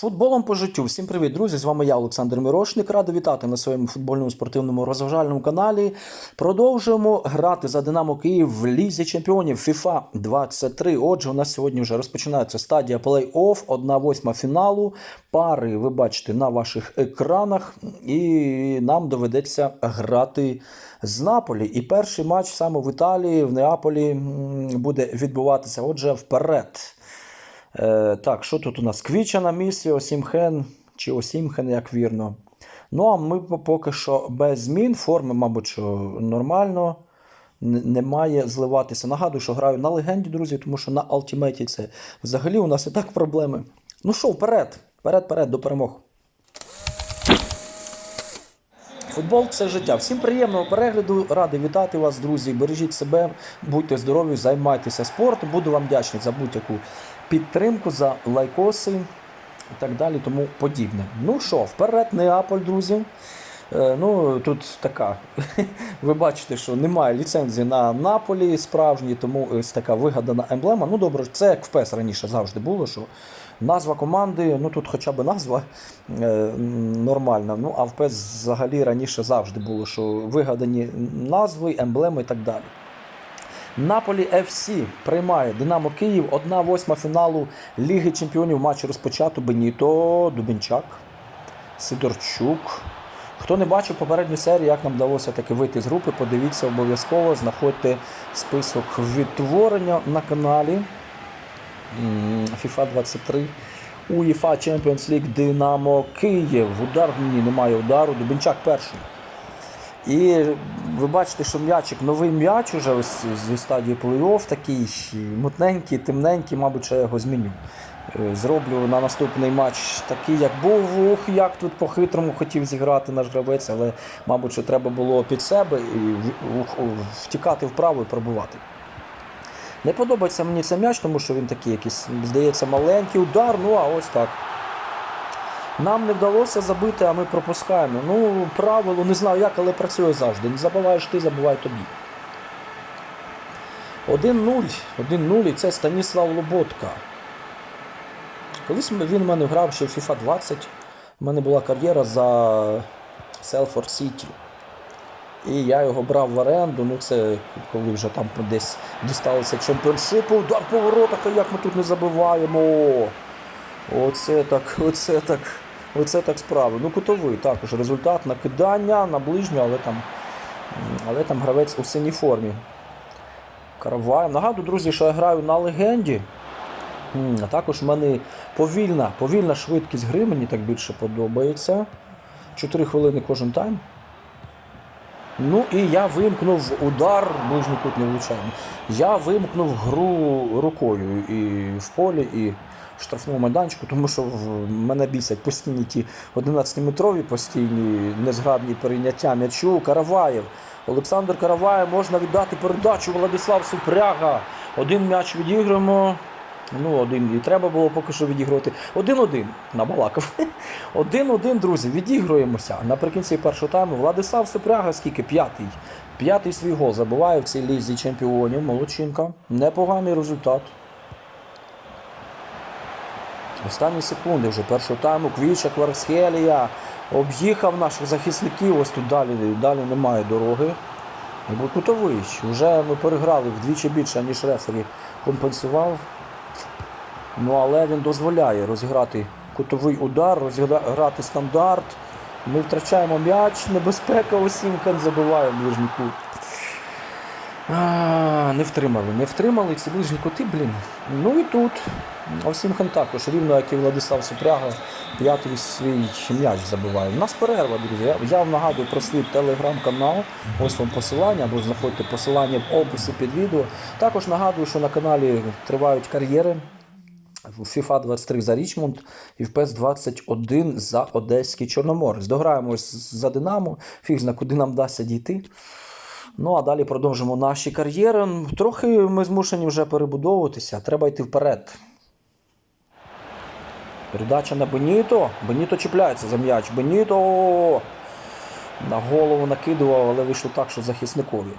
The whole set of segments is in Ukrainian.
футболом по життю. Всім привіт, друзі! З вами я, Олександр Мирошник. Радий вітати на своєму футбольному спортивному розважальному каналі. Продовжуємо грати за Динамо Київ в Лізі Чемпіонів FIFA 23. Отже, у нас сьогодні вже розпочинається стадія плей-офф, 1-8 фіналу. Пари ви бачите на ваших екранах, і нам доведеться грати з Наполі. І перший матч саме в Італії, в Неаполі буде відбуватися. Отже, вперед. Е, так, що тут у нас? Квіча на місці, Осімхен чи Осімхен, як вірно. Ну, а ми поки що без змін. Форми, мабуть, що нормально. Н- Немає зливатися. Нагадую, що граю на легенді, друзі, тому що на Ultimate це взагалі у нас і так проблеми. Ну що, вперед, вперед, вперед, до перемог. Футбол це життя. Всім приємного перегляду. Радий вітати вас, друзі. Бережіть себе, будьте здорові, займайтеся спортом. Буду вам вдячний за будь-яку підтримку, за лайкоси і так далі, тому подібне. Ну що, вперед, Неаполь, друзі. Е, Ну, тут така. Ви бачите, що немає ліцензії на Наполі справжній, тому ось така вигадана емблема. Ну добре, це як в ПЕС раніше завжди було, що назва команди, ну тут хоча б назва е, нормальна. Ну а в ПЕС взагалі раніше завжди було, що вигадані назви, емблеми і так далі. Наполі FC приймає Динамо Київ, 1-8 фіналу Ліги Чемпіонів. Матч розпочато. Беніто, Дубінчак, Сидорчук. Хто не бачив попередню серію, як нам вдалося таки вийти з групи, подивіться обов'язково, знаходьте список відтворення на каналі FIFA 23. UEFA Champions League Динамо Київ. Удар ні, немає удару. Дубінчак перший. І ви бачите, що м'ячик, новий м'яч уже ось зі стадії плей-офф, такий мутненький, темненький, мабуть, що я його зміню. Е, Зроблю на наступний матч такий, як був. Ух, як тут по-хитрому хотів зіграти наш гравець, але, мабуть, що треба було під себе і втікати вправо і пробувати. Не подобається мені цей м'яч, тому що він такий якийсь, здається, маленький удар, ну а ось так. Нам не вдалося забити, а ми пропускаємо. Ну, правило, не знаю як, але працює завжди. Не забуваєш ти, забувай тобі. 1-0. 1-0 і це Станіслав Лоботка. Колись він в мене грав ще в FIFA 20. У мене була кар'єра за Селфорд Сіті. І я його брав в оренду. Ну це коли вже там десь дісталися чемпіоншипу. Удар по воротах, як ми тут не забиваємо. Оце так, оце так, оце так справи. Ну, кутовий також результат накидання на ближню, але там, але там гравець у синій формі. Караваєв. Нагадую, друзі, що я граю на легенді. А також в мене повільна, повільна швидкість гри, мені так більше подобається. 4 хвилини кожен тайм. Ну і я вимкнув удар, ближній кут не влучаємо. Я вимкнув гру рукою і в полі, і в штрафному майданчику, тому що в мене бісять постійні ті 11-метрові постійні незграбні перейняття м'ячу. Караваєв. Олександр Караваєв можна віддати передачу Владислав Супряга. Один м'яч відіграємо. Ну, один і треба було поки що відігрувати. Один-один набалакав. Один-один, друзі, відігруємося. Наприкінці першого тайму Владислав Супряга, скільки? П'ятий. П'ятий свій гол забиває в цій лізі чемпіонів. Молодчинка. Непоганий результат. Останні секунди вже першого тайму. Квіча Кварсхелія об'їхав наших захисників. Ось тут далі, далі немає дороги. І був кутовий. Вже ми переграли вдвічі більше, ніж рефері компенсував. Ну, але він дозволяє розіграти кутовий удар, розіграти стандарт. Ми втрачаємо м'яч, небезпека Осімхан забиває ближній кут. А, не втримали, не втримали ці ближні кути, блін. Ну і тут Осімхан також, рівно як і Владислав Супряга, п'ятий свій м'яч забиває. У нас перерва, друзі. Я, я вам нагадую про свій телеграм-канал. Ось вам посилання, або знаходьте посилання в описі під відео. Також нагадую, що на каналі тривають кар'єри. В FIFA 23 за Річмонд і в PES 21 за Одеський Чорноморець. Дограємось за Динамо, фіг зна, куди нам вдасться дійти. Ну а далі продовжимо наші кар'єри. Трохи ми змушені вже перебудовуватися, треба йти вперед. Передача на Беніто. Беніто чіпляється за м'яч. Беніто на голову накидував, але вийшло так, що захисникові.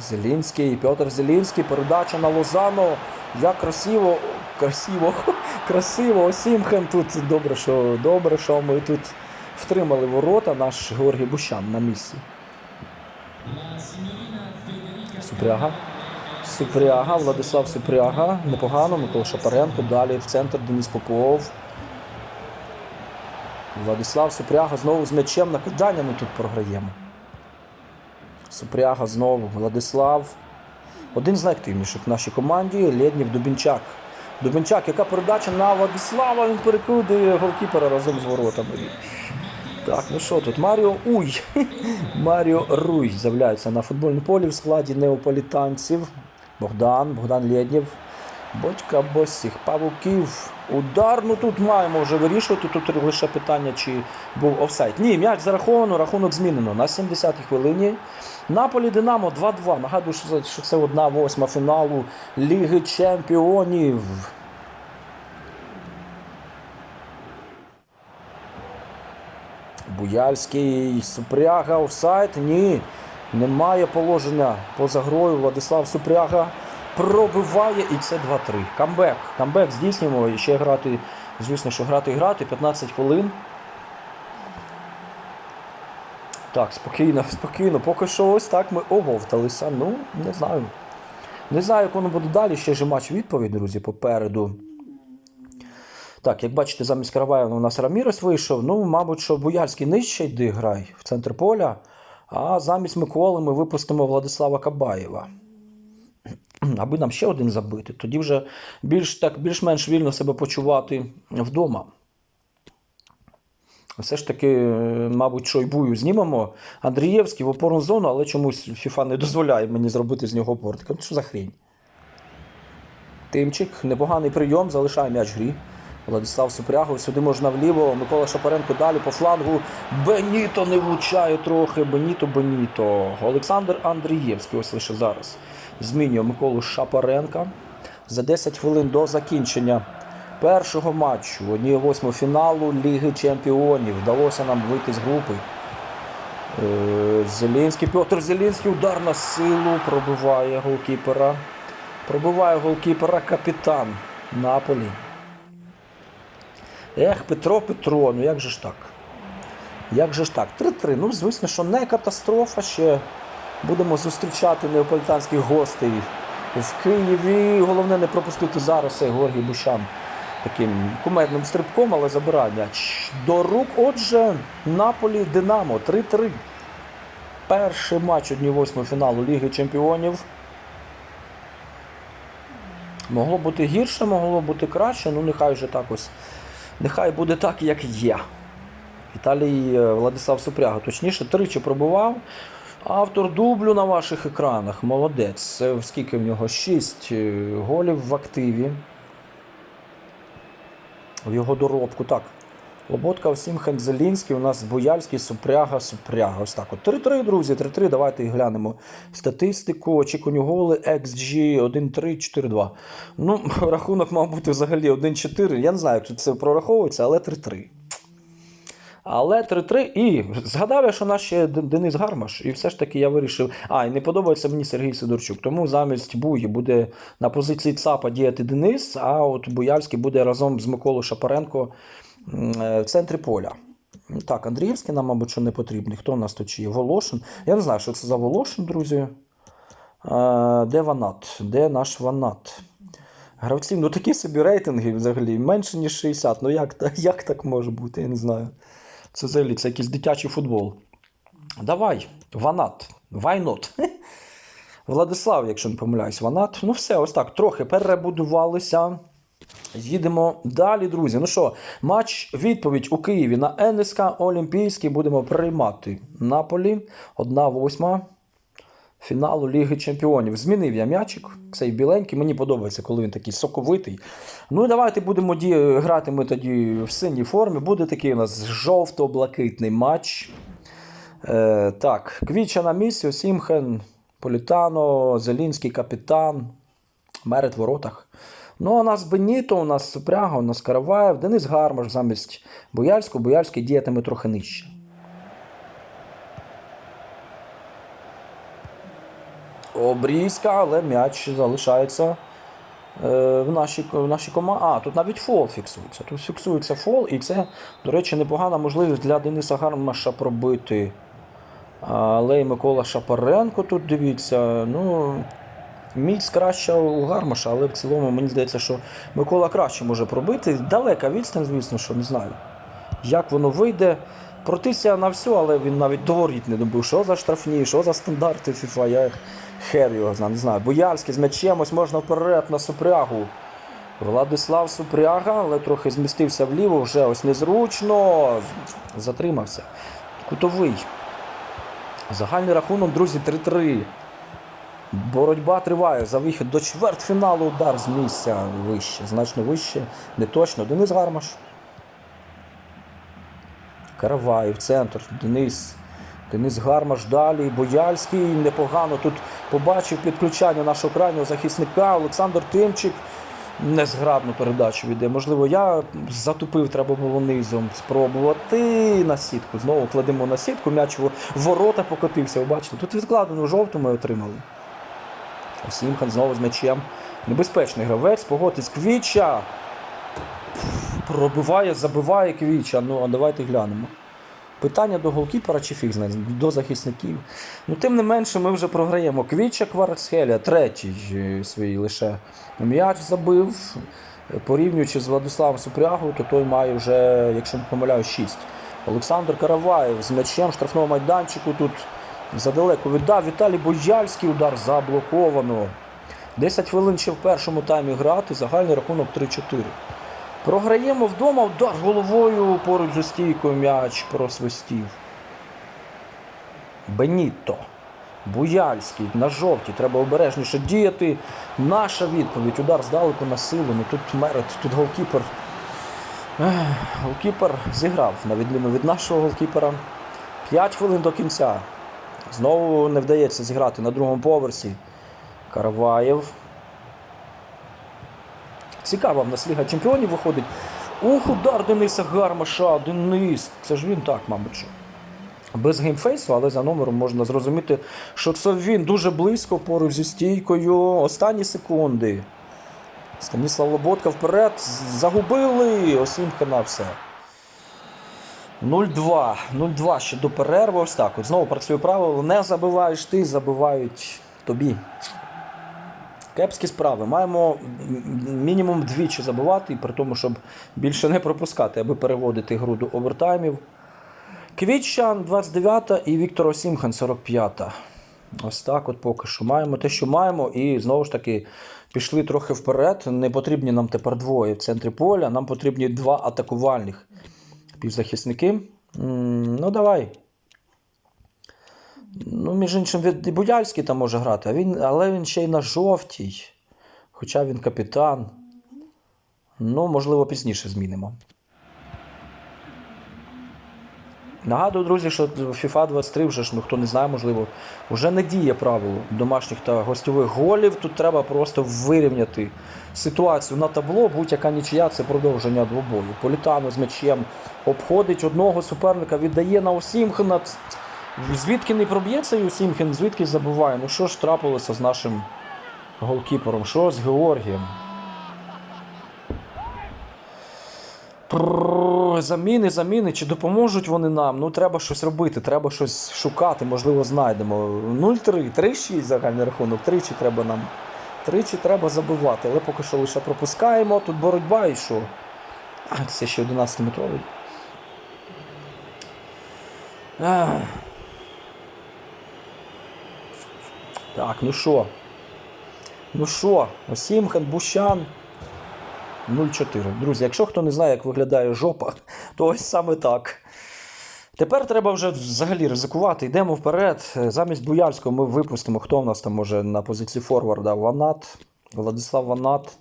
Зелінський, Петр Зелінський, передача на Лозано. Як красиво красиво, красиво. Осімхен тут добре, що добре, що ми тут втримали ворота. Наш Георгій Бущан на місці. Супряга. Супряга, Владислав Супряга. Непогано. Микола Шапаренко. Далі в центр Денис Попов. Владислав Супряга знову з м'ячем накидання ми тут програємо. Супряга знову. Владислав. Один з найактивніших в нашій команді Лєднів Дубінчак. Дубінчак, яка передача на Владислава, він перекидує голкіпера разом з воротами. Так, ну що тут? Маріо Уй. Маріо Руй з'являється на футбольному полі в складі неополітанців. Богдан, Богдан Лєднєв. Бодька Босіх, Павуків. Удар, ну тут маємо вже вирішувати. Тут лише питання, чи був офсайд. Ні, м'яч зараховано, рахунок змінено. На 70-й хвилині. Наполі Динамо 2-2. Нагадую, що це- одна восьма фіналу Ліги Чемпіонів. Буяльський, Супряга, офсайд. Ні. Немає положення поза грою. Владислав Супряга пробиває і це 2-3. Камбек. Камбек здійснюємо. І ще грати, звісно, що грати грати. 15 хвилин. Так, спокійно, спокійно. Поки що ось так ми оговталися. Ну, не знаю. Не знаю, як воно буде далі. Ще ж матч відповідь, друзі, попереду. Так, як бачите, замість Караваєва у нас Рамірес вийшов. Ну, мабуть, що Буяльський нижче йди грай в центр поля. А замість Миколи ми випустимо Владислава Кабаєва. Аби нам ще один забити. Тоді вже більш, так, більш-менш вільно себе почувати вдома. Все ж таки, е, мабуть, Шойбую знімемо. Андрієвський в опорну зону, але чомусь FIFA не дозволяє мені зробити з нього опорника. Ну, що за хрінь? Тимчик, непоганий прийом, залишає м'яч в грі. Владислав Супрягов, сюди можна вліво. Микола Шапаренко далі по флангу. Беніто не влучає трохи. Беніто, Беніто. Олександр Андрієвський, ось лише зараз. Змінює Миколу Шапаренка. За 10 хвилин до закінчення першого матчу, 1-8 фіналу Ліги Чемпіонів. Вдалося нам вийти з групи. Е, Зелінський, Петр Зелінський удар на силу пробиває голкіпера. Пробиває голкіпера капітан Наполі. Ех, Петро, Петро, ну як же ж так? Як же ж так? 3-3. Ну, звісно, що не катастрофа. Ще будемо зустрічати неаполітанських гостей в Києві. Головне не пропустити зараз цей Георгій Бушан таким кумедним стрибком, але забирає м'яч до рук. Отже, Наполі Динамо 3-3. Перший матч 1-8 фіналу Ліги Чемпіонів. Могло бути гірше, могло бути краще, ну нехай вже так ось. Нехай буде так, як є. Віталій е, Владислав Супряга, точніше, тричі пробував. Автор дублю на ваших екранах. Молодець. Скільки в нього? 6 голів в активі. В його доробку. Так. Лоботка, Осімхен, Зелінський, у нас Бояльський, Супряга, Супряга. Ось так. от. 3-3, друзі, 3-3. Давайте глянемо статистику. Очікувані голи XG 1-3, 4-2. Ну, рахунок мав бути взагалі 1-4. Я не знаю, як це прораховується, але 3-3. Але 3-3. І згадав я, що наш ще Денис Гармаш. І все ж таки я вирішив. А, і не подобається мені Сергій Сидорчук. Тому замість Буї буде на позиції ЦАПа діяти Денис, а от Буяльський буде разом з Миколою Шапаренко е, в центрі поля. Так, Андріївський нам, мабуть, що не потрібний. Хто у нас тут ще є? Волошин. Я не знаю, що це за Волошин, друзі. Е, Де Ванат? Де наш Ванат? Гравців, ну такі собі рейтинги взагалі менше, ніж 60. Ну як, як так може бути? Я не знаю. Це взагалі це якийсь дитячий футбол. Давай, Ванат. Not? Владислав, якщо не помиляюсь, Ванат. Ну все, ось так, трохи перебудувалися. Їдемо далі, друзі. Ну що, матч відповідь у Києві на НСК Олімпійський будемо приймати Наполі. 1-8 фіналу Ліги Чемпіонів. Змінив я м'ячик, цей біленький. Мені подобається, коли він такий соковитий. Ну і давайте будемо ді... грати ми тоді в синій формі. Буде такий у нас жовто-блакитний матч. Е, так, Квіча на місці, Осімхен, Політано, Зелінський капітан, Мерет в воротах. Ну, у нас Беніто, у нас Супряга, у нас Караваєв, Денис Гармаш замість Бояльського. Бояльський діятиме трохи нижче. Обрізка, але м'яч залишається е, в нашій, в нашій команді. А, тут навіть фол фіксується. Тут фіксується фол, і це, до речі, непогана можливість для Дениса Гармаша пробити. Але і Микола Шапаренко тут дивіться. Ну, мікс краще у Гармаша, але в цілому мені здається, що Микола краще може пробити. Далека відстань, звісно, що не знаю. Як воно вийде. Протися на все, але він навіть до не добив. Що за штрафні, що за стандарти FIFA, я хер його знаю, не знаю. Боярський з м'ячем, ось можна вперед на супрягу. Владислав Супряга, але трохи змістився вліво, вже ось незручно. Затримався. Кутовий. Загальний рахунок, друзі, 3-3. Боротьба триває за вихід до чвертьфіналу. Удар з місця вище, значно вище. Не точно. Денис Гармаш. Караваєв, центр, Денис. Денис Гармаш далі. Бояльський непогано тут побачив підключання нашого крайнього захисника. Олександр Тимчик незграбну передачу віде. Можливо, я затупив, треба було низом спробувати на сітку. Знову кладемо на сітку, м'яч в ворота покотився. Ви бачите, тут відкладену жовту ми отримали. Сімхан знову з м'ячем. Небезпечний гравець, погодьтесь, Квіча. Пробиває, забиває Квіча. Ну, а давайте глянемо. Питання до голкіпера чи фіг знає, до захисників. Ну, тим не менше, ми вже програємо. Квіча Кварцхеля, третій е, свій лише м'яч забив. Порівнюючи з Владиславом Супрягу, то той має вже, якщо не помиляю, 6. Олександр Караваєв з м'ячем штрафного майданчику тут задалеко віддав. Віталій Бояльський удар заблоковано. 10 хвилин ще в першому таймі грати, загальний рахунок 3-4. Програємо вдома, удар головою поруч зі стійкою м'яч просвистів. Бенітто. Буяльський на жовтій. Треба обережніше діяти. Наша відповідь. Удар здалеку на силу. Ну тут мерет, тут голкіпер. Голкіпер зіграв, на відміну від нашого голкіпера. 5 хвилин до кінця. Знову не вдається зіграти на другому поверсі. Караваєв. Цікаво, в нас Ліга Чемпіонів виходить. Ух, удар Дениса Гармаша. Денис. Це ж він так, мабуть. що. Без геймфейсу, але за номером можна зрозуміти, що це він дуже близько поруч зі стійкою. Останні секунди. Станіслав Лоботка вперед. Загубили. Осімхана все. 0-2. 0-2 ще до перерви. Ось так. От знову працює правило. Не забиваєш ти, забивають тобі. Кепські справи. Маємо мінімум двічі забивати, при тому, щоб більше не пропускати, аби переводити гру до овертаймів. Квітчан 29 і Віктор Осімхан 45. Ось так от поки що маємо те, що маємо, і знову ж таки пішли трохи вперед. Не потрібні нам тепер двоє в центрі поля, нам потрібні два атакувальних півзахисники. Ну, давай. Ну, між іншим, і Буяльський там може грати, а він, але він ще й на жовтій. Хоча він капітан. Ну, можливо, пізніше змінимо. Нагадую, друзі, що FIFA 23 вже ж, ну хто не знає, можливо, вже не діє правило домашніх та гостьових голів. Тут треба просто вирівняти ситуацію на табло. Будь-яка нічия це продовження двобою. Політано з м'ячем обходить одного суперника, віддає на Осімхена. Звідки не проб'ється і Осімхен, звідки забуває? Ну що ж трапилося з нашим голкіпером? Що з Георгієм? Заміни, заміни, чи допоможуть вони нам? Ну, треба щось робити, треба щось шукати, можливо, знайдемо. 0-3, 3-6 загальний рахунок, тричі треба нам. Тричі треба забивати, але поки що лише пропускаємо. Тут боротьба і що? А, це ще 11-метровий. Ах. Так, ну що? Ну що, Осімхан, Бущан. 0,4. Друзі, якщо хто не знає, як виглядає жопа, то ось саме так. Тепер треба вже взагалі ризикувати. Йдемо вперед. Замість Буяльського ми випустимо, хто в нас там може на позиції форварда. Ванат, Владислав Ванат.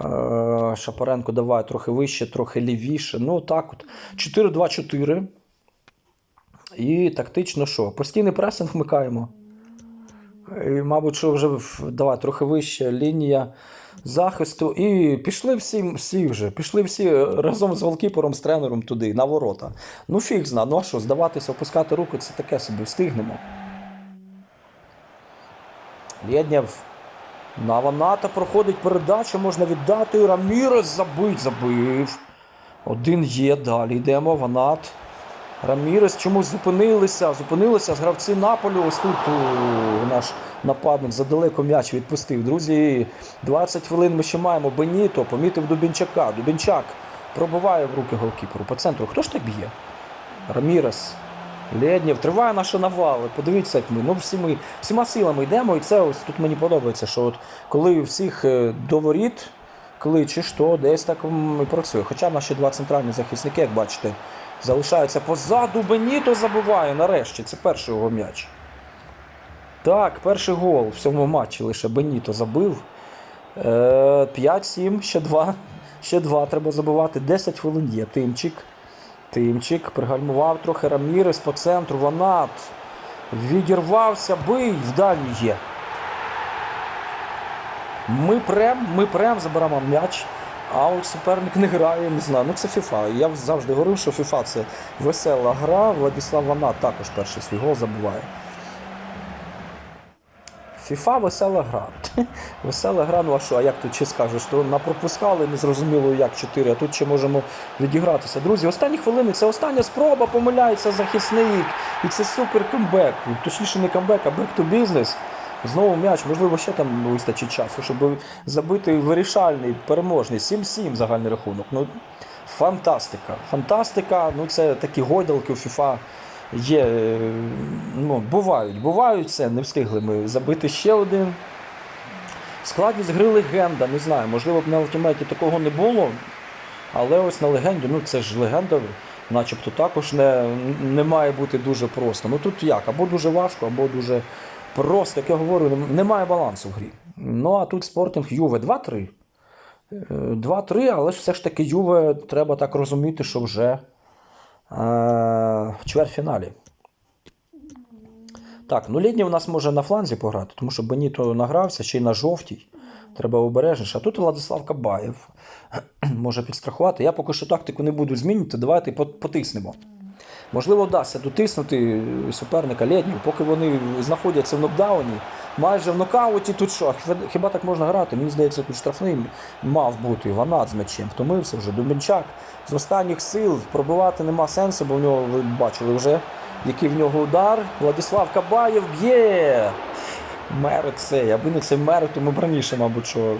Е, Шапаренко давай трохи вище, трохи лівіше. Ну так от. 4-2-4. І тактично що? Постійний пресинг вмикаємо. І, мабуть, що вже давай трохи вище лінія захисту. І пішли всі, всі вже. Пішли всі разом з голкіпером, з тренером туди, на ворота. Ну, фіг зна, ну а що, здаватися, опускати руку, це таке собі, встигнемо. Лєднєв. На Ваната проходить передача, можна віддати. Рамірес забить, забив. Один є, далі йдемо. Ванат. Рамірес чомусь зупинилися. Зупинилися гравці Наполю. Ось тут о, наш нападник задалеко м'яч відпустив. Друзі, 20 хвилин ми ще маємо. Беніто помітив Дубінчака. Дубінчак пробиває в руки голкіперу по центру. Хто ж так б'є? Рамірес. Леднєв, триває наша навали. Подивіться, як ми. Ну, всі ми всіма силами йдемо, і це ось тут мені подобається, що от коли всіх е, до воріт кличеш, то десь так і працює. Хоча наші два центральні захисники, як бачите, залишаються позаду. Беніто забиває нарешті. Це перший його м'яч. Так, перший гол в цьому матчі лише Беніто забив. Е, 5-7, ще два. Ще два треба забивати. 10 хвилин є. Тимчик. Тимчик пригальмував трохи Рамірес по центру. Ванат. Відірвався, бий, вдалі є. Ми прем, ми прем, заберемо м'яч. А от суперник не грає, не знаю. Ну це FIFA. Я завжди говорив, що FIFA це весела гра. Владислав Ванат також перший свій гол забуває. FIFA весела гра. Весела гра, ну а що, а як тут чи скажеш? То напропускали, не зрозуміло як 4, а тут ще можемо відігратися. Друзі, останні хвилини це остання спроба, помиляється захисник. І це супер камбек. Точніше, не камбек, а back to business. Знову м'яч, можливо, ще там вистачить часу, щоб забити вирішальний, переможний. 7-7 загальний рахунок. Ну, фантастика. Фантастика, ну це такі гойдалки у FIFA є. е, Ну, бувають, бувають це, не встигли ми забити ще один. Складність гри легенда, не знаю, можливо б на ультимейті такого не було. Але ось на легенді, ну це ж легенда, начебто також не, не має бути дуже просто. Ну тут як, або дуже важко, або дуже просто, як я говорю, немає балансу в грі. Ну а тут спортинг Юве 2-3. Е, 2-3, але все ж таки Юве треба так розуміти, що вже е, в чвертьфіналі. Так, ну Лідній у нас може на фланзі пограти, тому що Беніто награвся, ще й на жовтій. Треба обережніше. А тут Владислав Кабаєв може підстрахувати. Я поки що тактику не буду змінювати, давайте пот- потиснемо. Можливо, вдасться дотиснути суперника Лєднів, поки вони знаходяться в нокдауні, майже в нокауті. Тут що? Хіба- так можна грати? Мені здається, тут штрафний мав бути Ванат з м'ячем. Втомився вже. Дубенчак з останніх сил пробивати нема сенсу, бо в нього ви бачили вже, який в нього удар. Владислав Кабаєв б'є. Мерит цей, аби не цей мерит, то ми б раніше, мабуть, що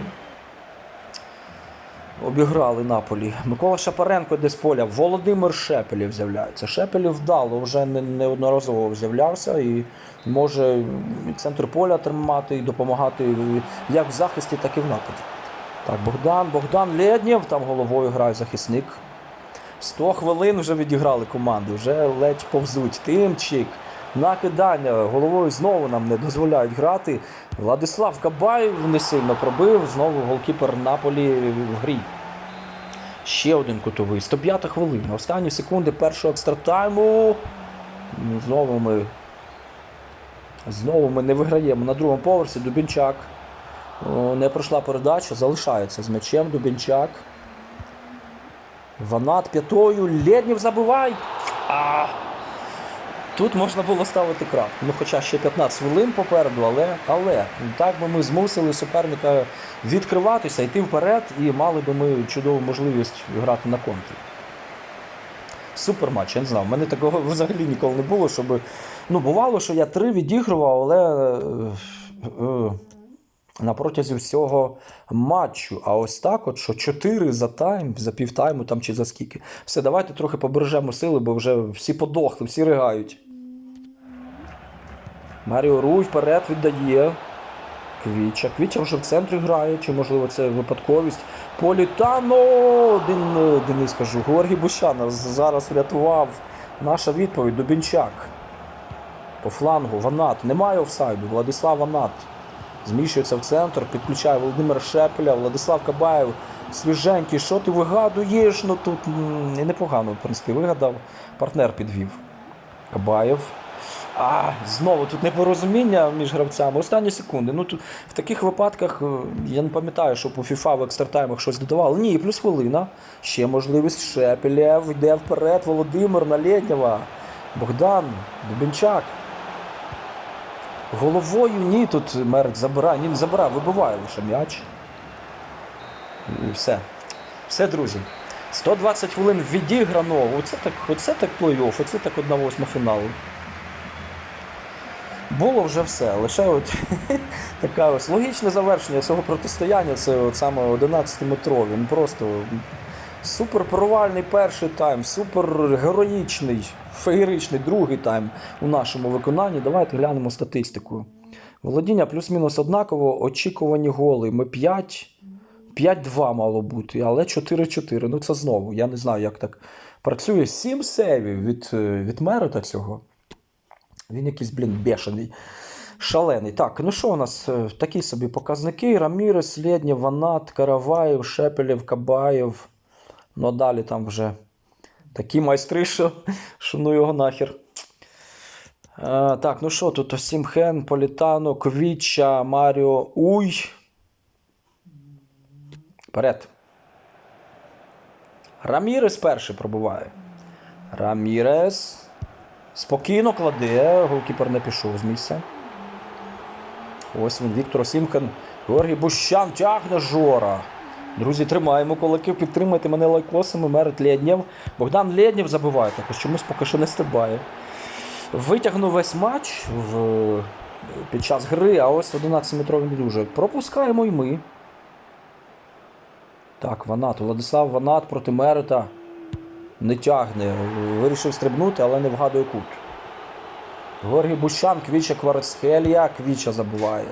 обіграли Наполі. Микола Шапаренко з поля. Володимир Шепелєв з'являється. Шепелєв вдало вже неодноразово з'являвся і може центр поля тримати і допомагати як в захисті, так і в нападі. Так, Богдан, Богдан Лєднєв, там головою грає захисник. 100 хвилин вже відіграли команди, вже ледь повзуть. Тимчик. Накидання головою знову нам не дозволяють грати. Владислав Кабаєв не сильно пробив. Знову голкіпер Наполі в грі. Ще один кутовий. 105 хвилина. Останні секунди першого екстратайму. Знову ми. Знову ми не виграємо на другому поверсі. Дубінчак. Не пройшла передача, залишається з м'ячем Дубінчак. Ванат п'ятою. Лєднів забивай. А! Тут можна було ставити крапку. Ну, хоча ще 15 хвилин попереду, але, але так би ми змусили суперника відкриватися, йти вперед, і мали би ми чудову можливість грати на контрі. Супер матч, я не знав. У мене такого взагалі ніколи не було, щоб. Ну, бувало, що я три відігрував, але е, е, на протязі всього матчу. А ось так, от, що 4 за тайм, за півтайму там чи за скільки. Все, давайте трохи побережемо сили, бо вже всі подохли, всі ригають. Маріо Руй вперед віддає. Квіча. Квіча вже в центрі грає, чи можливо це випадковість. Політано! Один, е, Денис кажу, Георгій Бущанов зараз врятував. Наша відповідь Дубінчак. По флангу Ванат. Немає офсайду. Владислав Ванат. Зміщується в центр, підключає Володимир Шепеля, Владислав Кабаєв. Свіженький, що ти вигадуєш? Ну тут непогано, в принципі, вигадав. Партнер підвів. Кабаєв. А, знову тут непорозуміння між гравцями. Останні секунди. Ну тут в таких випадках е, я не пам'ятаю, щоб у FIFA в екстратаймах щось додавали. Ні, плюс хвилина. Ще можливість Шепелєв йде вперед. Володимир на Лєднєва. Богдан, Дубінчак. Головою ні, тут Мерет забирає, ні, не забирає, вибиває лише м'яч. І все. Все, друзі. 120 хвилин відіграно. Оце так, оце так плей-офф, оце так одна восьма фіналу. Було вже все. Лише от таке ось логічне завершення цього протистояння це от саме 11-метровий. Він просто супер провальний перший тайм, супер героїчний, феєричний другий тайм у нашому виконанні. Давайте глянемо статистику. Володіння плюс-мінус однаково, очікувані голи. Ми 5. 5-2 мало бути, але 4-4. Ну це знову. Я не знаю, як так працює. 7 сейвів від, е, від Мерета цього. Він якийсь, блін, бешений. Шалений. Так, ну що у нас? Е, Такі собі показники. Рамірес, Лєднєв, Ванат, Караваєв, Шепелєв, Кабаєв. Ну а далі там вже такі майстри, що, що ну його нахер. Е, так, ну що тут? Сімхен, Політано, Квіча, Маріо, Уй. Вперед. Рамірес перший пробуває. Рамірес. Спокійно кладе. Голкіпер не пішов з місця. Ось він, Віктор Сімкен. Георгій Бущан тягне Жора. Друзі, тримаємо кулаки, підтримайте мене лайкосами. Мерет Лєднєв. Богдан Лєднєв забиває, також чомусь поки що не стрибає. Витягнув весь матч в... під час гри, а ось 11-метровий не дуже. Пропускаємо і ми. Так, Ванат. Владислав Ванат проти Мерета. Не тягне. Вирішив стрибнути, але не вгадує кут. Георгій Бущан, Квіча Кварцхелія, Квіча забуває.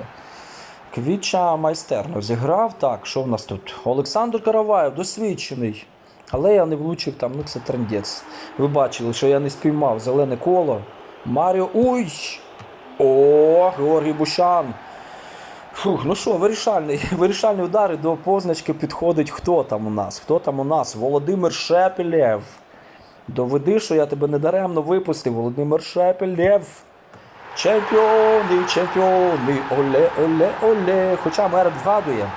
Квіча майстерно зіграв. Так, що в нас тут? Олександр Караваєв, досвідчений. Але я не влучив там, ну це трендець. Ви бачили, що я не спіймав зелене коло. Маріо. Уй! О, Георгій Бущан. Фух, ну що, вирішальний, вирішальні удари до позначки підходить. Хто там у нас? Хто там у нас? Володимир Шепелєв. Доведи, що я тебе недаремно випустив. Володимир Шепелєв. Чемпіони, чемпіони. Оле, оле, оле. Хоча Мерет вгадує.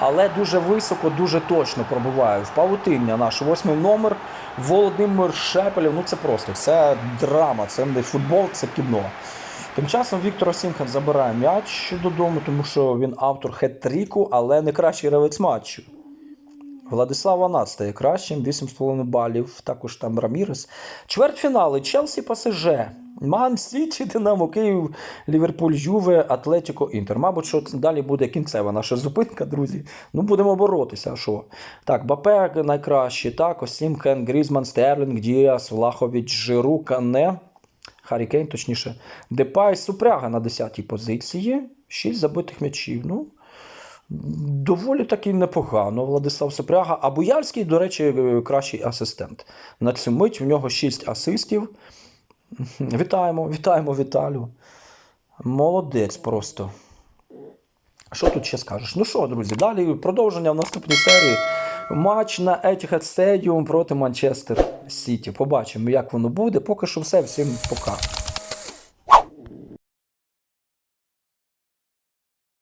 Але дуже високо, дуже точно пробиває. В павутиння наш восьмий номер. Володимир Шепелєв. Ну це просто це драма, це не футбол, це кіно. Тим часом Віктор Сімхан забирає м'яч додому, тому що він автор хет-тріку, але не кращий гравець матчу. Владислав Ванат стає кращим, 8,5 балів. Також там Рамірес. Чвертьфінали Челсі ПСЖ. Ман Сіті, Динамо Київ, Ліверпуль, Юве, Атлетіко, Інтер. Мабуть, що далі буде кінцева наша зупинка, друзі. Ну, будемо боротися. а що? Так, Бапе найкращий. Так, Осімхен, Грізман, Стерлінг, Діас, Влахович, Жиру, Кане. Харі Кейн, точніше, Депай, Супряга на 10-й позиції. 6 забитих м'ячів. Ну, доволі таки непогано. Владислав Супряга. А Буяльський, до речі, е, кращий асистент. На цю мить в нього 6 асистів. Вітаємо, вітаємо Віталю. Молодець просто. Що тут ще скажеш? Ну що, друзі, далі продовження в наступній серії. Матч на Etihad Stadium проти Манчестер Сіті. Побачимо, як воно буде. Поки що все. Всім пока.